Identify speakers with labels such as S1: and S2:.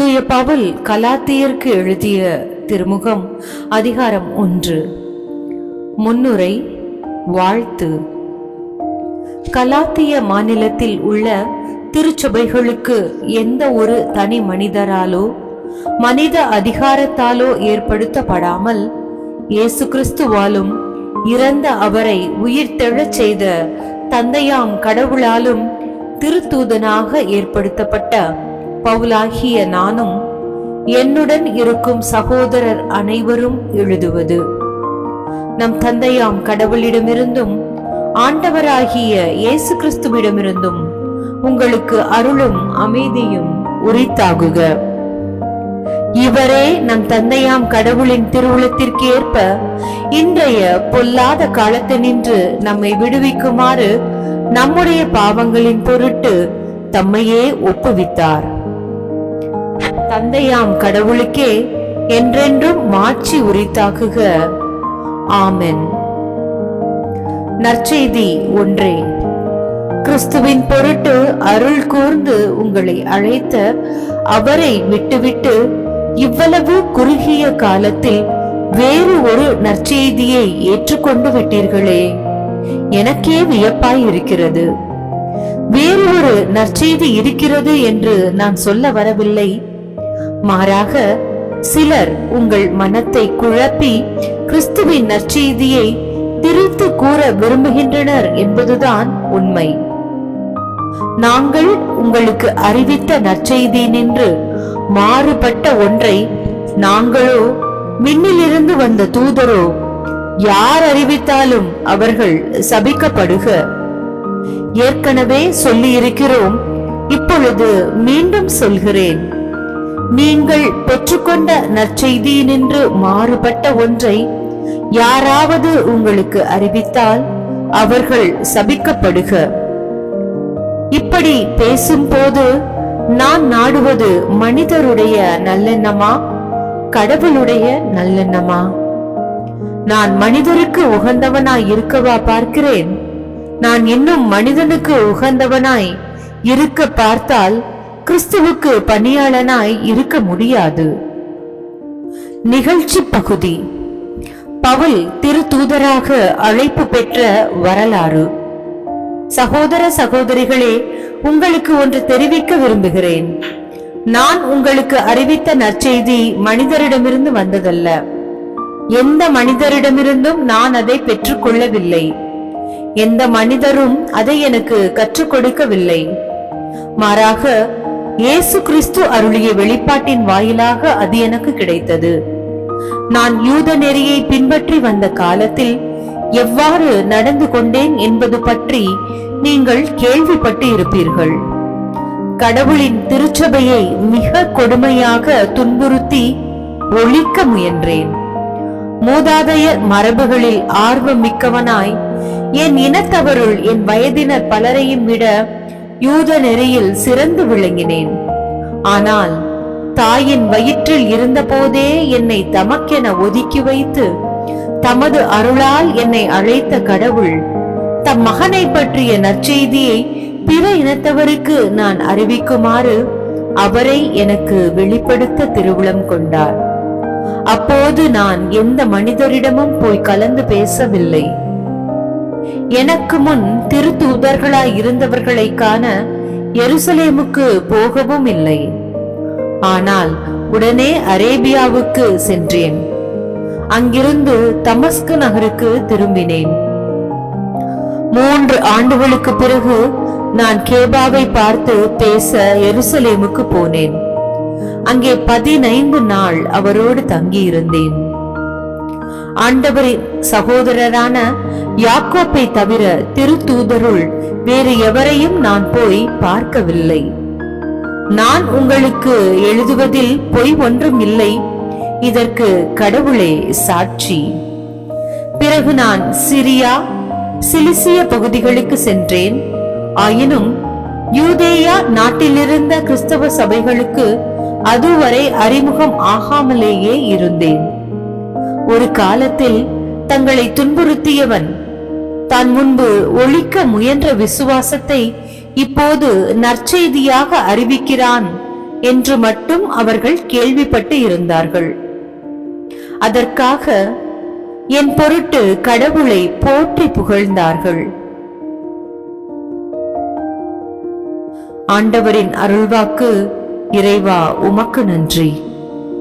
S1: தூய பவுல் கலாத்தியருக்கு எழுதிய திருமுகம் அதிகாரம் ஒன்று. முன்னுரை வாழ்த்து. கலாத்திய மாநிலத்தில் உள்ள திருச்சபைகளுக்கு எந்த ஒரு தனி மனிதராலோ மனித அதிகாரத்தாலோ ஏற்படுத்தப்படாமல் இயேசு கிறிஸ்துவாலும் இறந்த அவரை உயிர்த்தெழச் செய்த தந்தையாம் கடவுளாலும் திருத்தூதனாக ஏற்படுத்தப்பட்ட பவுலாகிய நானும் என்னுடன் இருக்கும் சகோதரர் அனைவரும் எழுதுவது. நம் தந்தையாம் கடவுளிடமிருந்தும் ஆண்டவராகிய இயேசு கிறிஸ்துவிடமிருந்தும் உங்களுக்கு அருளும் அமைதியும் உரித்தாகுக. இவரே நம் தந்தையாம் கடவுளின் திருவுளத்திற்கு ஏற்ப இன்றைய பொல்லாத காலத்தினின்று நம்மை விடுவிக்குமாறு நம்முடைய பாவங்களின் பொருட்டு தம்மையே ஒப்புவித்தார். தந்தையாம் கடவுளுக்கே என்றென்றும் மாட்சி உரித்தாக்குக. ஆமென். நற்செய்தி ஒன்றே. கிறிஸ்துவின் பொருட்டு அருள் கூர்ந்து உங்களை அழைத்த அவரை விட்டுவிட்டு இவ்வளவு குறுகிய காலத்தில் வேறு ஒரு நற்செய்தியை ஏற்றுக்கொண்டு விட்டீர்களே. எனக்கே வியப்பாய் இருக்கிறது வேறு ஒரு நற்செய்தி இருக்கிறது என்று நான் சொல்ல வரவில்லை. மாறாக சிலர் உங்கள் மனத்தை குழப்பி கிறிஸ்துவின் நற்செய்தியை திரித்து கூற விரும்புகின்றனர் என்பதுதான் உண்மை. நாங்கள் உங்களுக்கு அறிவித்த நற்செய்தி நின்று மாறுபட்ட ஒன்றை நாங்களோ விண்ணிலிருந்து வந்த தூதரோ யார் அறிவித்தாலும் அவர்கள் சபிக்கப்படுக. ஏற்கனவே சொல்லியிருக்கிறோம் இப்பொழுது மீண்டும் சொல்கிறேன். நீங்கள் பெற்றுக்கொண்ட நற்செய்தியினின்று மாறுபட்ட ஒன்றை யாராவது உங்களுக்கு அறிவித்தால் அவர்கள் சபிக்கப்படுக. இப்படி பேசும்போது நான் நாடுவது மனிதருடைய நல்லெண்ணமா? கடவுளுடைய நல்லெண்ணமா? நான் மனிதருக்கு உகந்தவனாய் இருக்கவா பார்க்கிறேன்? நான் இன்னும் மனிதனுக்கு உகந்தவனாய் இருக்க பார்த்தால் கிறிஸ்துவுக்கு பணியாளனாய் இருக்க முடியாது. நிகழ்ச்சி பகுதி. பவுல் திருத்தூதராக அழைப்பு பெற்ற வரலாறு. சகோதர சகோதரிகளே உங்களுக்கு ஒன்று தெரிவிக்க விரும்புகிறேன். நான் உங்களுக்கு அறிவித்த நற்செய்தி மனிதரிடமிருந்து வந்ததல்ல. எந்த மனிதரிடமிருந்தும் நான் அதை பெற்றுக்கொள்ளவில்லை எந்த மனிதரும் அதை எனக்கு கற்றுக் கொடுக்கவில்லை. மாறாக இயேசு கிறிஸ்து அருளிய வெளிப்பாட்டின் வாயிலாக அது எனக்கு கிடைத்தது. நான் யூத நெறியை பின்பற்றி வந்த காலத்தில் எவ்வாறு நடந்து கொண்டேன் என்பது பற்றி நீங்கள் கேள்விப்பட்டு இருப்பீர்கள். கடவுளின் திருச்சபையை மிக கொடுமையாக துன்புறுத்தி ஒழிக்க முயன்றேன். மூதாதையர் மரபுகளில் ஆர்வம் மிக்கவனாய் என் இனத்தவருள் என் வயதினர் பலரையும் விட யூத நெறியில் சிறந்து விளங்கினேன். ஆனால் தாயின் வயிற்றில் இருந்தபோதே என்னை தமக்கென ஒதுக்கி வைத்து தமது அருளால் என்னை அழைத்த கடவுள் தம் மகனை பற்றிய நற்செய்தியை பிற இனத்தவருக்கு நான் அறிவிக்குமாறு அவரை எனக்கு வெளிப்படுத்த திருவிழம் கொண்டார். அப்போது நான் எந்த மனிதரிடமும் போய் கலந்து பேசவில்லை. எனக்கு முன் திருத்தூதர்களாய் இருந்தவர்களை காண எருசலேமுக்கு போகவும் இல்லை. ஆனால் உடனே அரேபியாவுக்கு சென்றேன். அங்கிருந்து தமஸ்கு நகருக்கு திரும்பினேன். மூன்று ஆண்டுகளுக்கு பிறகு நான் கேபாவை பார்த்து பேச எருசலேமுக்கு போனேன். அங்கே பதினைந்து நாள் அவரோடு தங்கியிருந்தேன். ஆண்டவரின் சகோதரரான யாக்கோப்பை தவிர திருத்தூதருள் வேறு எவரையும் நான் போய் பார்க்கவில்லை. நான் உங்களுக்கு எழுதுவதில் பொய் ஒன்றும் இல்லை இதற்கு கடவுளே சாட்சி. பிறகு நான் சிரியா சிலிசிய பகுதிகளுக்கு சென்றேன். ஆயினும் யூதேயா நாட்டிலிருந்த கிறிஸ்தவ சபைகளுக்கு அதுவரை அறிமுகம் ஆகாமலேயே இருந்தேன். ஒரு காலத்தில் தங்களை துன்புறுத்தியவன் தான் முன்பு ஒழிக்க முயன்ற விசுவாசத்தை இப்போது நற்செய்தியாக அறிவிக்கிறான் என்று மட்டும் அவர்கள் கேள்விப்பட்டு இருந்தார்கள். அதற்காக என் பொருட்டு கடவுளை போற்றி புகழ்ந்தார்கள். ஆண்டவரின் அருள்வாக்கு இறைவா உமக்கு நன்றி.